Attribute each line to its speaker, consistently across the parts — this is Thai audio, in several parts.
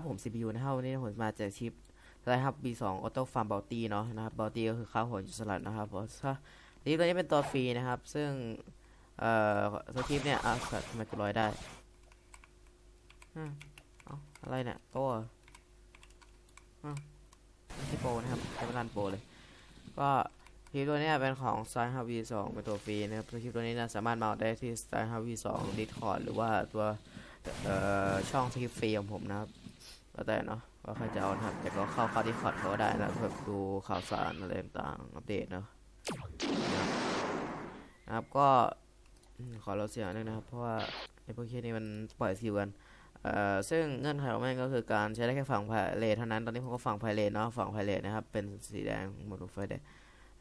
Speaker 1: วัสดีครับผม CPU นะครับวันนี้ผมมาจากชิปอะไรครับ B2 Auto Farm Bounty เนาะนะครับ Bounty ก็คือข้าวหัวจุสลัดนะครับเพราะว่ตัวนี้เป็นตัวฟรีนะครับ ซึ่ง เอ่อสคริปเนี่ยอะสัตว์ทำไมกูลอยได้อะเอ้าอะไรเนี่ยโต้เหรออะไม่ใช่โปรนะครับใช้เป็นรันโปรเลย ก็คลิปตัวนี้เป็นของ s t y l e h u b V2 เป็นตัวฟรีนะครับคลิปตัวนี้นะสามารถมาเอาได้ที่ s t y l e h u b V2 Discord หรือว่าตัวเอ่อช่องสคริปฟรีของผมนะครับ แล้วแต่เนาะว่าใครจะเอานะครับแต่ก็เข้าเข้าที่คอดเขาได้นะเพื่อดูข่าวสารอะไรต่างอัปเดตเนาะนะครับก็ขอเราเสียงนึงนะครับ เพราะว่าไอ้พวกเคียนี้มันปล่อยสกิลกันเอ่อซึ่งเงื่อนไขของแมันก็คือการใช้ได้แค่ฝั่งไพเรทเท่านั้นตอนนี้ผมก็ฝั่งไพเรทเนาะฝั่งไพเรทนะครับเป็นสีแดงหมดไฟแดง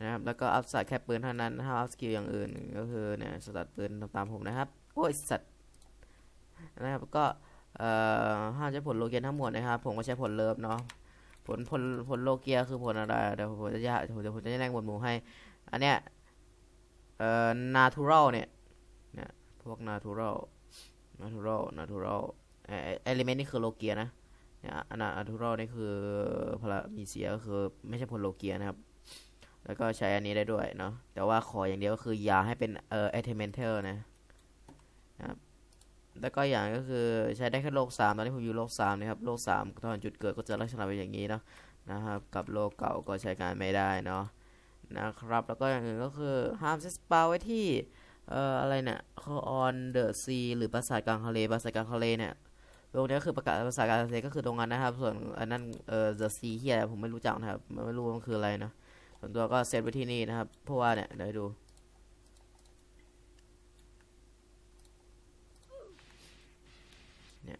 Speaker 1: นะครับแล้วก็อัพสัตแค่ปืนเท่านั้นถ้าอัพสกิลอย่างอื่นก็คือเนี่ยสตัดปืนตามผมนะครับโอ้ยสัตนะครับก็ เอ่อห้ามใช้ผลโลเกียทั้งหมดนะครับ ผมก็ใช้ผลเลิฟเนาะผลผลผลโลเกียคือผลอะไรเดี๋ยวผมจะยากเดี๋ยวผมจะแยกหมวดหมู่ให้ อันเนี้ยเอ่อ natural เนี่ยเนี่ยพวก natural natural natural เอ่อ element นี่คือโลเกียนะเนี่ยอัน natural นี่คือพลามีเสียก็คือไม่ใช่ผลโลเกียนะครับแล้วก็ใช้อันนี้ได้ด้วยเนาะแต่ว่าขออย่างเดียวก็คืออย่าให้เป็นเอ่อ elemental นะครับ แล้วก็อย่างก็คือใช้ได้แค่โลกสามตอนนี้ผมอยู่โลกสามนะครับ โลกสามตอนจุดเกิดก็จะลักษณะเป็นอย่างนี้เนาะนะครับ กับโลกเก่าก็ใช้การไม่ได้เนาะนะครับ แล้วก็อย่างอื่นก็คือห้ามเซตสปาไว้ที่เอ่ออะไรเนี่ยคออนเดอะซีหรือปราสาทกลางทะเลปราสาทกลางทะเลเนี่ยตรงนี้ก็คือประกาศปราสากางทะเลก็คือตรงนั้นนะครับ ส่วนอันนั้นเอ่อเดอะซีเฮียผมไม่รู้จักนะครับไม่รู้ว่ามันคืออะไรนะส่วนตัวก็เซตไว้ที่นี่นะครับ เพราะว่าเนี่ยเดี๋ยวดู เนี่ย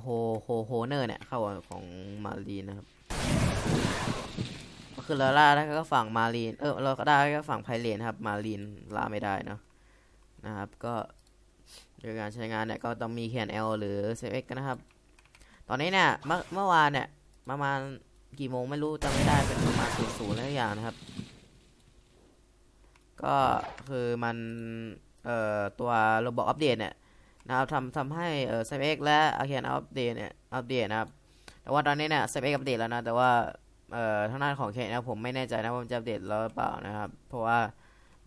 Speaker 1: โฮโฮโฮเนอร์เนี่ยเข้าของมารีนะครับก็คือเราล่าได้ก็ฝั่งมารีนเออเราก็ได้ก็ฝั่งไพเรนครับ มารีนล่าไม่ได้เนาะนะครับ ก็โดยการใช้งานเนี่ยก็ต้องมีแคน L หรือ CX กันนะครับ ตอนนี้เนี่ยเมื่อเมื่อวานเนี่ยประมาณกี่โมงไม่รู้จำไม่ได้เป็นประมาณศูนย์ศูนย์อะไรอย่างนะครับ ก็คือมันเอ่อตัวระบบอัปเดตเนี่ย นะครับทำทำให้เอ่อ CX และ a r c a n อัปเดตเนี่ยอัปเดตนะครับ แต่ว่าตอนนี้เนี่ย CX อัปเดตแล้วนะ แต่ว่าเอ่อทางด้านของ KNL ผมไม่แน่ใจนะว่ามันจะอัปเดตแล้วหรือเปล่านะครับ เพราะว่า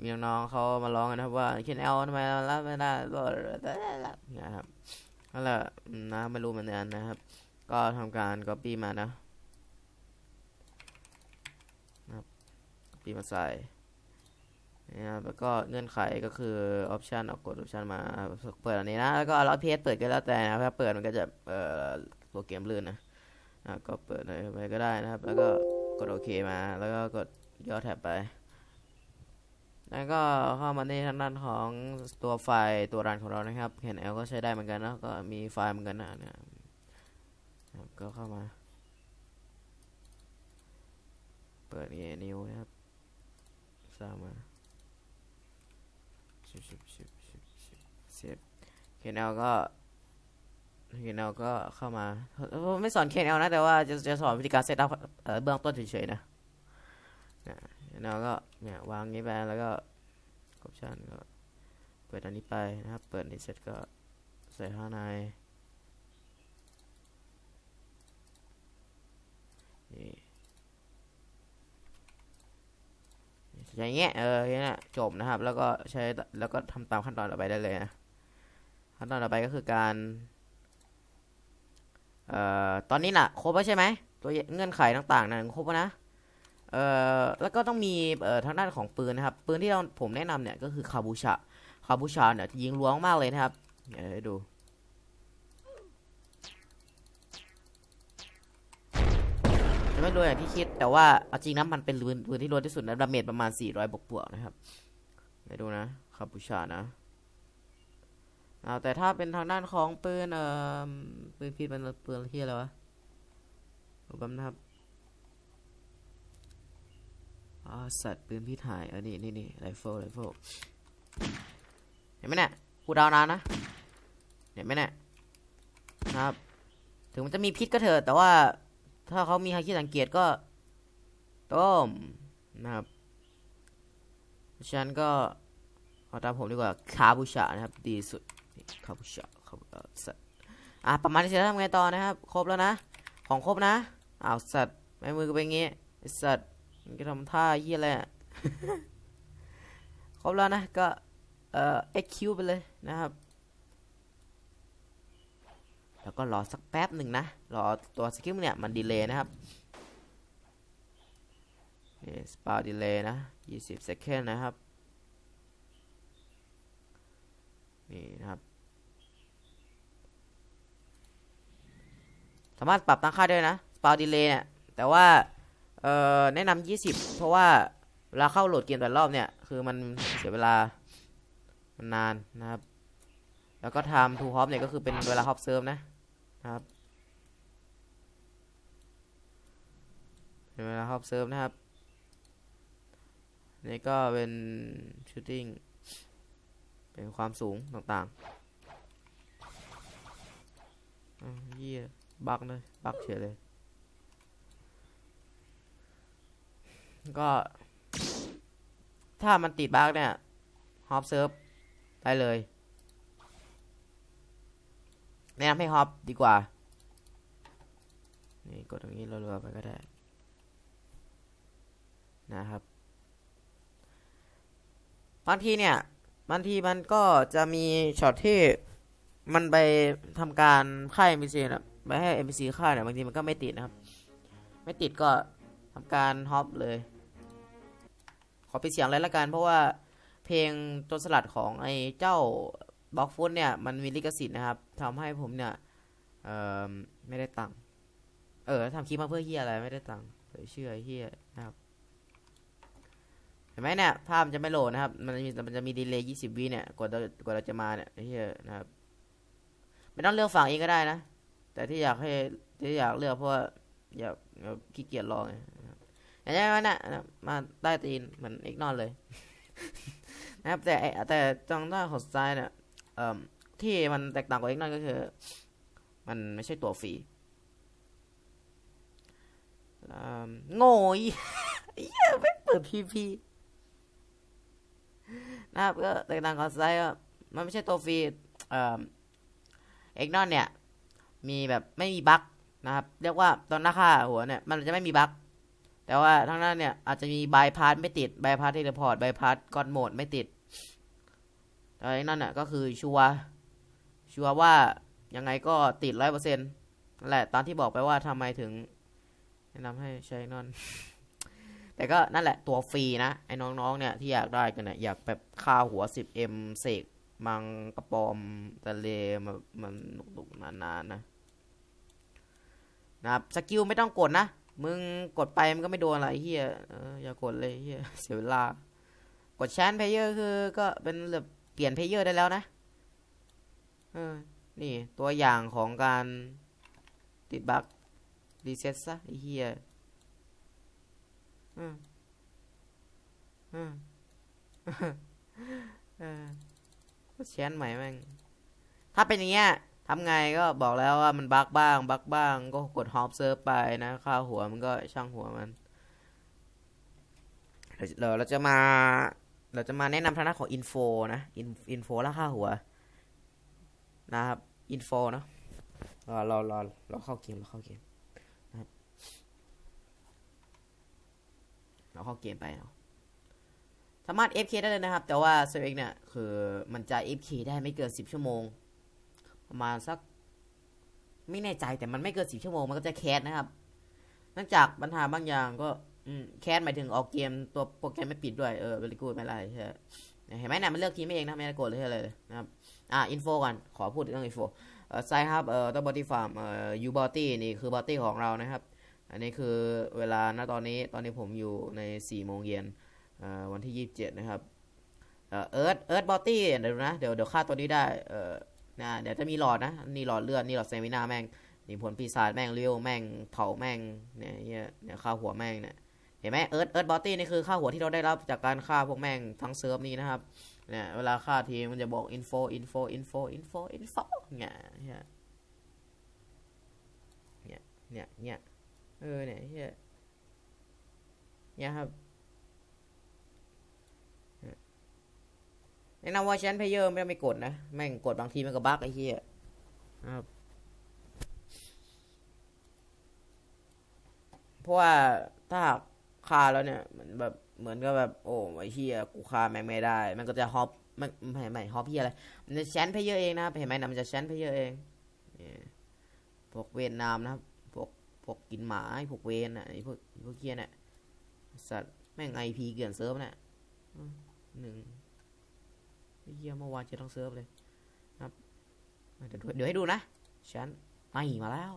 Speaker 1: มีน้องๆเขามาร้องกันนะครับว่า KNL ทำไมรับไม่ได้นะครับนั่นแหละนะไม่รู้เหมือนกันนะครับ ก็ทำการ copy มานะนะครับ copy มาใส่ นะครับแล้วก็เงื่อนไขก็คือออปชันเอากดออปชันมาเปิดอันนี้นะ แล้วก็เอาล็อตเพจเปิดก็แล้วแต่นะครับถ้าเปิดมันก็จะเอ่อตัวเกมลื่นนะนะก็เปิดไปก็ได้นะครับ แล้วก็กดโอเคมา แล้วก็กดย่อแท็บไป แล้วก็เข้ามาในทางด้านของตัวไฟล์ตัวรันของเรานะครับเห็น L ก็ใช้ได้เหมือนกันนะก็มีไฟล์เหมือนกันนะเนี่ยนะก็เข้ามา เปิดเอนิวนะครับสร้างมา ชิบชิบชิบชิบชิบเซฟเคนเอลก็เคนเอลก็เข้ามา ไม่สอนเคนเอลนะ แต่ว่าจะจะสอนวิธีการเซตอัพเอ่อเบื้องต้นเฉยๆนะเนี่ยเคนเอลก็เนี่ยวางนี้ไปแล้วก็ออปชันก็เปิดอันนี้ไปนะครับ เปิดนี้เสร็จก็ใส่ข้างในนี่ อย่างเงี้ยเอออย่างเงี้ยจบนะครับ แล้วก็ใช้แล้วก็ทำตามขั้นตอนต่อไปได้เลยนะขั้นตอนต่อไปก็คือการเอ่อตอนนี้น่ะครบแล้วใช่ไหมตัวเงื่อนไขต่างๆนะครบแล้วนะเอ่อแล้วก็ต้องมีเอ่อทางด้านของปืนนะครับปืนที่เราผมแนะนำเนี่ยก็คือคาบูชาคาบูชาเนี่ยยิงล้วงมากเลยนะครับเดี๋ยวดู จะไม่รวยอย่างที่คิด แต่ว่าเอาจริงนะมันเป็นปืนปืนที่รวยที่สุดนะดาเมจประมาณ 400บวกบวกนะครับไปดูนะคาบูชานะอ่าแต่ถ้าเป็นทางด้านของปืนเอ่อปืนผิดมันปืนที่อะไรวะดูแป๊บนะครับอาสัตว์ปืนพิษหายเออนี่นี่นี่ไรเฟิลไรเฟิลเห็นไหมเนี่ยกูดาวนานนะเห็นไหมเนี่ยนะครับ ถึงมันจะมีพิษก็เถอะแต่ว่า ถ้าเขามีฮาคิสังเกตก็ต้มนะครับฉันก็เอาตามผมดีกว่าคาบูชานะครับ ดีสุดคาบูชาคาบูสัตว์อะประมาณนี้เสร็จแล้วทำไงต่อนะครับ ครบแล้วนะ ของครบนะอ้าวสัตว์ไม่มือก็เป็นงี้สัตว์มึงจะทำท่าเยี่ยอะไรอะครบแล้วนะก็เอ่อ XQ ไปเลยนะครับ แล้วก็รอสักแป๊บหนึ่งนะ รอตัวสกิลเนี่ยมันดีเลย์นะครับนี่สปาดีเลย์นะ20 second นะครับ นี่นะครับ สามารถปรับตั้งค่าได้นะสปาดีเลย์เนี่ย แต่ว่า เอ่อ แนะนำ20 เพราะว่าเวลาเข้าโหลดเกมแต่รอบเนี่ย คือมันเสียเวลา มันนานนะครับ แล้วก็ time to hop เนี่ยก็คือเป็นเวลา hop serve นะนะ ครับเป็นเวลา hop serve นะครับ นี่ก็เป็น shooting เป็นความสูงต่างๆเยี่ยบักเลย บักเฉยเลย ก็ ถ้ามันติดบักเนี่ยฮอปเซิร์ฟได้เลย แนะนำให้ฮอปดีกว่า นี่กดตรงนี้รัวๆไปก็ได้ นะครับ บางทีเนี่ยบางทีมันก็จะมีช็อตที่มันไปทำการค่าย NPC นะไปให้ NPC ค่ายเนี่ยบางทีมันก็ไม่ติดนะครับ ไม่ติดก็ทำการฮอปเลย ขอปิดเสียงเลยละกันเพราะว่าเพลงตัวสลัดของไอ้เจ้า บล็อกฟุตเนี่ยมันมีลิขสิทธิ์นะครับทำให้ผมเนี่ยเออไม่ได้ตังค์เออทำคลิปมาเพื่อเฮียอะไรไม่ได้ตังค์เลยเชื่อเฮียนะครับเห็นไหมเนี่ยภาพมันจะไม่โหลดนะครับ มันจะมีมันจะมีดีเลย์ยี่สิบวิเนี่ยกว่าเรากว่าเราจะมาเนี่ยเหี้ยนะครับไม่ต้องเลือกฝั่งเองก็ได้นะ แต่ที่อยากให้ที่อยากเลือกเพราะว่าอยากขี้เกียจรอไงอย่างนว่าเนี่ยนะมาใต้ตีนเหมือนอีกนอนเลย นะครับแต่แต่ตรงด้านของซ้ายเนี่ย เอ่อที่มันแตกต่างกว่าอีกนอนก็คือ มันไม่ใช่ตัวฟรีโง่อีไอ้เหี้ยไม่เปิดพีพีนะครับก็แตกต่างกับไซด์มันไม่ใช่ตัวฟรีเอ่อเอกนอนเนี่ย มีแบบไม่มีบั๊กนะครับ เรียกว่าตอนหน้าค่าหัวเนี่ย มันจะไม่มีบั๊กแต่ว่าทั้งนั้นเนี่ย อาจจะมีบายพาสไม่ติดบายพาสเทเลพอร์ตบายพาสกอนโหมดไม่ติด แต่เอกนอนเนี่ยก็คือชัวร์ชัวร์ว่ายังไงก็ติดร้อยเปอร์เซ็นต์นั่นแหละตอนที่บอกไปว่าทำไมถึงแนะนำให้ใช้นอน แต่ก็นั่นแหละตัวฟรีนะ ไอ้น้องๆเนี่ยที่อยากได้กันเนี่ยอยากแบบค่าหัว 10m เสกมังกระปอมทะเลมามันหนุกๆนานๆนะนะครับสกิลไม่ต้องกดนะ มึงกดไปมันก็ไม่โดนอะไรเฮียอออย่ากดเลยเฮียเสียเวลากดแชนเพลเยอร์คือก็เป็นแบบ เปลี่ยนเพลเยอร์ได้แล้วนะเออนี่ตัวอย่างของการติดบั๊กรีเซ็ตซะไอ้เฮียอืมอืมเออก็แชนใหม่แม่ง ถ้าเป็นอย่างเงี้ยทำไงก็บอกแล้วว่ามันบั๊กบ้าง บั๊กบ้าง ก็กดฮอปเซิร์ฟไปนะ ค่าหัวมันก็ช่างหัวมันเดี๋ยวเราจะมา เราจะมาแนะนำทางด้านของอินโฟนะอินอินโฟและค่าหัว นะครับอินโฟเนาะรอรอรอเราเข้าเกมเราเข้าเกมเราเข้าเกมไปเนาะสามารถ FK ได้เลยนะครับ แต่ว่า s e r v e เนี่ย คือมันจะ FK ได้ไม่เกิน 10 ชั่วโมง ประมาณสัก ไม่แน่ใจแต่มันไม่เกิน 10 ชั่วโมง มันก็จะแคสนะครับ เนื่องจากปัญหาบางอย่างก็ แคสหมายถึงออกเกมตัวโปรแกรมไม่ปิดด้วย เออ very good ไม่ไรใช่เห็นไหมนี่ยมันเลือกทีมไม่เองนะไม่ได้กดเลยอะไรเลยนะครับ อ่าอินโฟก่อน ขอพูดเรื่องอินโฟเออไซครับเออตัวบอดี้ฟาร์มเออยูบอตี้นี่คือบอตี้ของเรานะครับ อันนี้คือเวลาณตอนนี้ตอนนี้ผมอยู่ใน4โมงเย็นเออวันที่ 27 นะครับเออเอิร์ธเอิร์ธบอตี้เดี๋ยวนะเดี๋ยวเดี๋ยวค่าตัวนี้ได้เอ่อนะเดี๋ยวจะมีหลอดนะนี่หลอดเลือดนี่หลอดเซมินาแม่งนี่ผลปีศาจแม่งเลี้ยวแม่งเผาแม่งเนี่ยเนี่ยค่าหัวแม่งเนี่ย เห็นไหมเอิร์ธเอิร์ธบอตตี้นี่คือค่าหัวที่เราได้รับจากการฆ่าพวกแม่งทั้งเซิร์ฟนี้นะครับเนี่ยเวลาฆ่าทีมมันจะบอกอินโฟอินโฟอินโฟอินโฟอินโฟเนี่ยเนี่ยเนี่ยเนี่ยเออเนี่ยเฮียเนี่ยครับแนะนำว่าชั้นเพเยอร์ไม่ต้องไปกดนะ แม่งกดบางทีมันก็บั๊กไอ้เหี้ยครับเพราะว่าถ้า ฆ่าแล้วเนี่ยเหมือนแบบเหมือนกับแบบโอ้ไอ้เฮียกูฆ่าแม่งไม่ได้ มันก็จะฮอปไม่ไม่ไม่ฮอปเฮียอะไรมันจะแชนเพเยอร์เองนะเห็นไหมนะมันจะแชนเพเยอร์เองนี่พวกเวียดนามนะครับพวกพวกกินหมาพวกเวนอะไอ้พวกพวกเฮียเนี่ยสัตว์แม่งไอพีเกลื่อนเซิร์ฟเนี่ยหนึ่งเฮียเมื่อวานเจะต้องเซิร์ฟเลยครับเดี๋ยวเดี๋ยวให้ดูนะฉันไม่มาแล้ว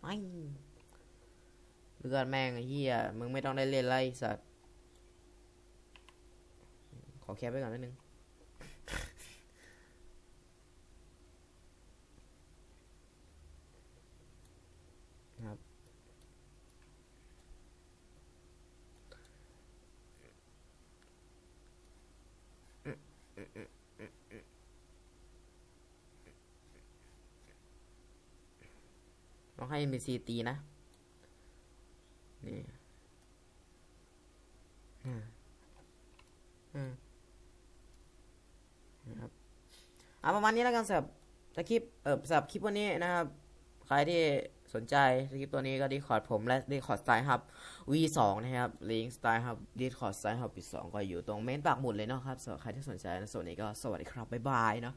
Speaker 1: ไม่ เลือดแม่งไอ้เฮียมึงไม่ต้องได้เล่นไรสัตว์ขอแคปไว้ก่อนนิดนึงครับต้องให้ NPC ตีนะ นี่นะครับเอาประมาณนี้แล้วกันสำหรับสคริปเออสำหรับคลิปวันนี้นะครับ ใครที่สนใจสคริปตัวนี้ก็ดีคอร์ดผมและดีคอร์ดสไตล์ฮับ V2 นะครับลิงก์สไตล์ฮับดีคอร์ดสไตล์ฮับ V2 ก็อยู่ตรงเมนปากหมุดเลยเนาะครับสำหรับใครที่สนใจนะส่วนนี้ก็สวัสดีครับ บ๊ายบายเนาะ